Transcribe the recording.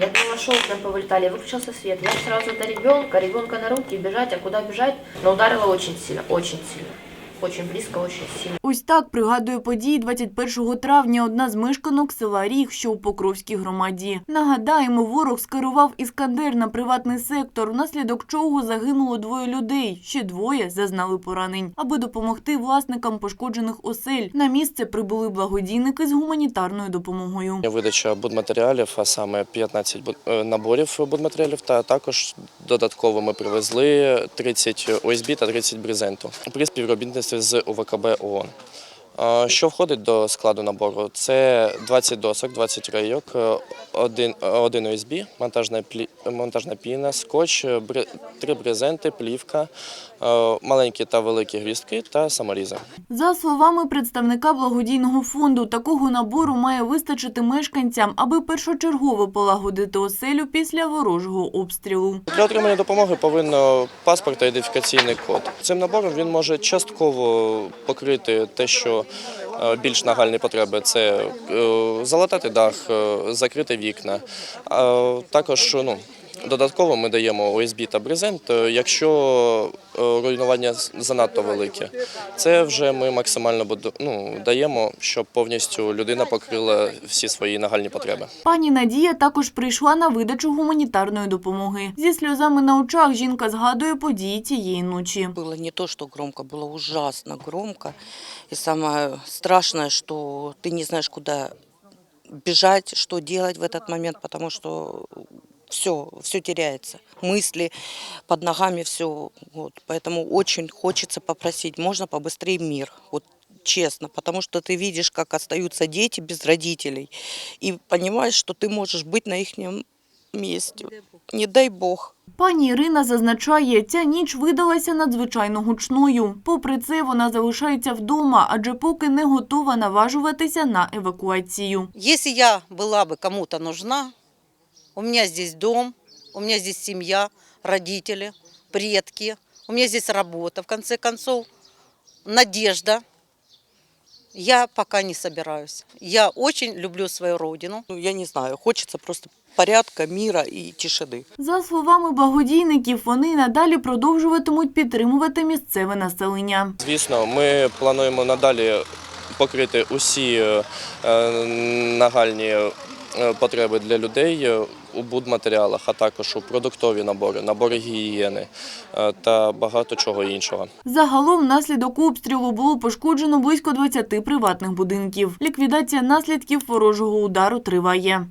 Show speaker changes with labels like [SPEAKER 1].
[SPEAKER 1] Я думала, шел, прям повылетали, выключился свет. Я сразу до ребенка, ребенка на руки, бежать, а куда бежать? Но ударила очень сильно, очень сильно. Очень близко, очень сильно.
[SPEAKER 2] Ось так пригадує події 21 травня одна з мешканок села Ріг, що у Покровській громаді. Нагадаємо, ворог скерував іскандер на приватний сектор, внаслідок чого загинуло двоє людей. Ще двоє зазнали поранень. Аби допомогти власникам пошкоджених осель, на місце прибули благодійники з гуманітарною допомогою.
[SPEAKER 3] Видача будматеріалів, а саме 15 буд- е, наборів будматеріалів, та також додатково ми привезли 30 ОСБ та 30 брезенту при співробітництві з УВКБ ООН. Що входить до складу набору? Це 20 досок, 20 рейок, е, один, е, один ОСБ, монтажна, плі, монтажна піна, скотч, е, три брезенти, плівка, е, маленькі та великі гвіздки та саморізи.
[SPEAKER 2] За словами представника благодійного фонду, такого набору має вистачити мешканцям, аби першочергово полагодити оселю після ворожого обстрілу.
[SPEAKER 3] Для отримання допомоги повинно паспорт та ідентифікаційний код. Цим набором він може частково покрити те, що більш нагальні потреби це е, залатати дах, е, закрити вікна. Також ну, додатково ми даємо ОСБ та брезент, е, якщо е, руйнування занадто велике. Це вже ми максимально буду- ну, даємо, щоб повністю людина покрила всі свої нагальні потреби.
[SPEAKER 2] Пані Надія також прийшла на видачу гуманітарної допомоги. Зі сльозами на очах жінка згадує події цієї ночі.
[SPEAKER 4] Было не то, что громко, было ужасно громко. И самое страшное, что ты не знаешь, куда бежать, что делать в этот момент, потому что все, все теряется. Мысли под ногами, все. Вот. Поэтому очень хочется попросить, можно побыстрее мир. Вот честно, потому что ты видишь, как остаются дети без родителей, и понимаешь, что ты можешь быть на их месте. Не дай Бог.
[SPEAKER 2] Пані Ірина зазначає, ця ніч видалася надзвичайно гучною. Попри це, вона залишається вдома, адже поки не готова наважуватися на евакуацію.
[SPEAKER 5] Если я была бы кому-то нужна, у меня здесь дом, у меня здесь семья, родители, предки, у меня здесь работа, в конце концов, надежда. Я пока не собираюсь. Я очень люблю свою родину.
[SPEAKER 4] Ну, я не знаю, хочется просто порядка, мира и тишины.
[SPEAKER 2] За словами благодійників, вони надалі продовжуватимуть підтримувати місцеве населення.
[SPEAKER 3] Звісно, ми плануємо надалі покрити усі е, е, нагальні е, потреби для людей у будматеріалах, а також у продуктові набори, набори гігієни е, та багато чого іншого.
[SPEAKER 2] Загалом внаслідок обстрілу було пошкоджено близько 20 приватних будинків. Ліквідація наслідків ворожого удару триває.